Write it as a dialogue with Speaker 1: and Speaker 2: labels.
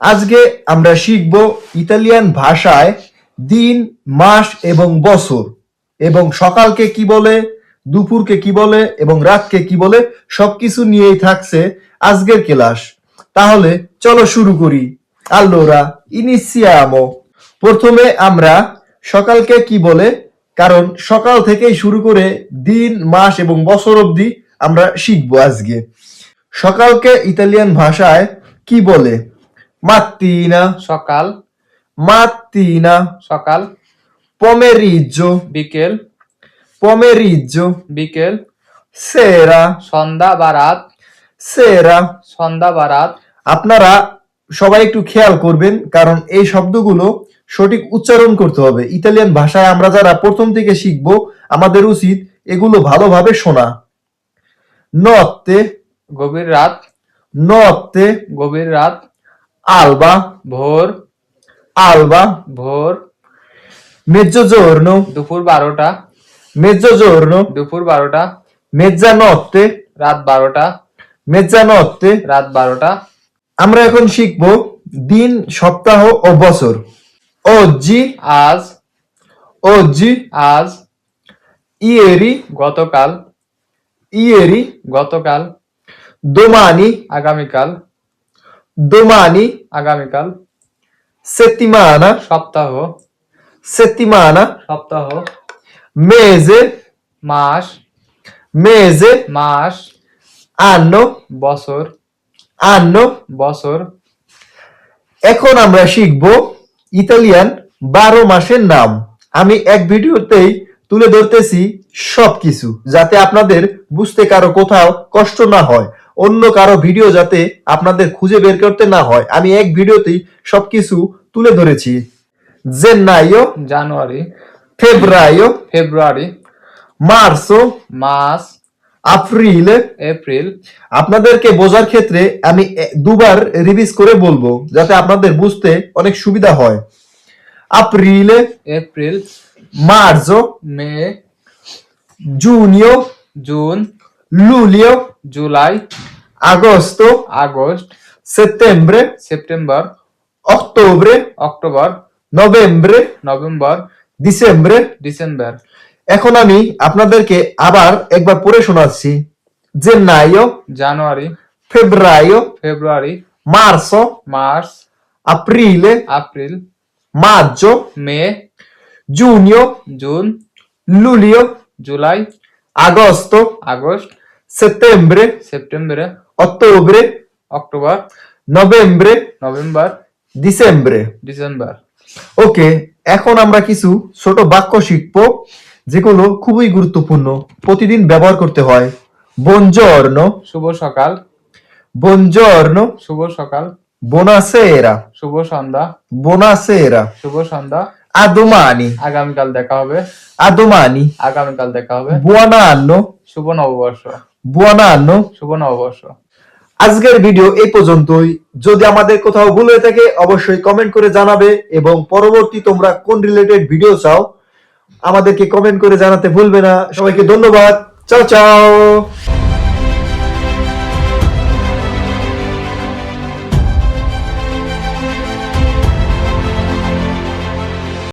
Speaker 1: আজকে আমরা শিখব ইতালিয়ান ভাষায় দিন, মাস এবং বছর। এবং সকালকে কি বলে, দুপুরকে কি বলে এবং রাতকে কি বলে সবকিছু নিয়েই থাকছে আজকের ক্লাস। তাহলে চলো শুরু করি। আল্লোরা ইনিসিয়ামো প্রথমে আমরা সকালকে কি বলে, কারণ সকাল থেকেই শুরু করে দিন, মাস এবং বছর অবধি আমরা শিখব আজকে। সকালকে ইতালিয়ান ভাষায় কি বলে? মাত্তিনা
Speaker 2: সকাল।
Speaker 1: Mattina,
Speaker 2: সকাল।
Speaker 1: Pomeriggio,
Speaker 2: বিকেল।
Speaker 1: Pomeriggio,
Speaker 2: বিকেল।
Speaker 1: Sera,
Speaker 2: সন্ধ্যা বা রাত।
Speaker 1: Sera.
Speaker 2: সন্ধ্যা বা রাত।
Speaker 1: আপনারা সবাই একটু খেয়াল করবেন কারণ এই শব্দগুলো সঠিক উচ্চারণ করতে হবে। ইতালিয়ান ভাষায় আমরা যারা প্রথম থেকে শিখব আমাদের উচিত এগুলো ভালোভাবে শোনা। নত্তে
Speaker 2: গভীর রাত।
Speaker 1: নত্তে
Speaker 2: গভীর রাত।
Speaker 1: আলবা
Speaker 2: ভোর।
Speaker 1: আলবা
Speaker 2: ভোর।
Speaker 1: মেজ্জো জোরনো।
Speaker 2: দুপুর বারোটা।
Speaker 1: মেজ্জো জোরনো।
Speaker 2: দুপুর বারোটা।
Speaker 1: মেজ্জানত্তে
Speaker 2: রাত বারোটা।
Speaker 1: মেজ্জানত্তে
Speaker 2: রাত বারোটা।
Speaker 1: আমরা এখন শিখব দিন সপ্তাহ ও বছর। ও অজ্জি।
Speaker 2: আজ।
Speaker 1: ও অজ্জি।
Speaker 2: আজ।
Speaker 1: ইয়েরি।
Speaker 2: গতকাল।
Speaker 1: ইয়েরি।
Speaker 2: গতকাল।
Speaker 1: দোমানি।
Speaker 2: আগামীকাল।
Speaker 1: Domani
Speaker 2: আগামীকাল
Speaker 1: settimana
Speaker 2: সপ্তাহ
Speaker 1: settimana
Speaker 2: সপ্তাহ
Speaker 1: mese
Speaker 2: মাস
Speaker 1: mese
Speaker 2: মাস
Speaker 1: anno
Speaker 2: বছর
Speaker 1: anno
Speaker 2: বছর।
Speaker 1: এখন আমরা শিখব ইতালিয়ান বারো মাসের নাম। আমি এক ভিডিওতেই তুলে ধরতেছি সবকিছু যাতে আপনাদের বুঝতে কারও কোথাও কষ্ট না হয়। অন্য কারও ভিডিও যাতে আপনাদের খুঁজে বের করতে না হয়। আমি এক ভিডিওতেই সবকিছু তুলে ধরেছি। জেন্নাইও
Speaker 2: জানুয়ারি
Speaker 1: ফেব্রাইও
Speaker 2: ফেব্রুয়ারি
Speaker 1: মার্চো
Speaker 2: মার্চ
Speaker 1: আপ্রিলে
Speaker 2: এপ্রিল।
Speaker 1: আপনাদেরকে বোঝার ক্ষেত্রে আমি দুবার রিভিজ করে বলব যাতে আপনাদের বুঝতে অনেক সুবিধা হয়। আপ্রিলে
Speaker 2: এপ্রিল
Speaker 1: মার্চো
Speaker 2: May
Speaker 1: জুনিও
Speaker 2: June
Speaker 1: luglio
Speaker 2: July
Speaker 1: agosto
Speaker 2: August
Speaker 1: settembre
Speaker 2: September
Speaker 1: ottobre
Speaker 2: October
Speaker 1: novembre
Speaker 2: November
Speaker 1: ডিসেম্বরে।
Speaker 2: ডিসেম্বর।
Speaker 1: এখন আমি আপনাদেরকে আবার একবার পড়ে শোনাচ্ছি। জেন্নাইও
Speaker 2: জানুয়ারি
Speaker 1: ফেব্রাইও
Speaker 2: February
Speaker 1: মার্চো
Speaker 2: March
Speaker 1: aprile
Speaker 2: April
Speaker 1: maggio
Speaker 2: May
Speaker 1: giugno
Speaker 2: June
Speaker 1: luglio
Speaker 2: July
Speaker 1: agosto
Speaker 2: August
Speaker 1: settembre
Speaker 2: সেপ্টেম্বরে
Speaker 1: ottobre
Speaker 2: অক্টোবর
Speaker 1: novembre
Speaker 2: নভেম্বর
Speaker 1: ডিসেম্বরে
Speaker 2: ডিসেম্বর
Speaker 1: ওকে এখন আমরা কিছু ছোট বাক্য শিখব যেগুলো খুবই গুরুত্বপূর্ণ প্রতিদিন ব্যবহার করতে হয়। বনজর্ন
Speaker 2: শুভ সকাল।
Speaker 1: বনজর্ন
Speaker 2: শুভ সকাল।
Speaker 1: Buonasera.
Speaker 2: শুভ সন্ধ্যা।
Speaker 1: Buonasera.
Speaker 2: শুভ সন্ধ্যা।
Speaker 1: Domani.
Speaker 2: আগামীকাল দেখা হবে।
Speaker 1: Domani.
Speaker 2: আগামীকাল দেখা হবে।
Speaker 1: Buon anno.
Speaker 2: শুভ নববর্ষ।
Speaker 1: Buon আনো
Speaker 2: শুভ নববর্ষ।
Speaker 1: আজকের ভিডিও এই পর্যন্তই। যদি আমাদের কোথাও ভুল হয়ে থাকে অবশ্যই কমেন্ট করে জানাবে এবং পরবর্তী তোমরা কোন রিলেটেড ভিডিও চাও আমাদেরকে কমেন্ট করে জানাতে ভুলবে না। সবাইকে ধন্যবাদ। চাও চাও!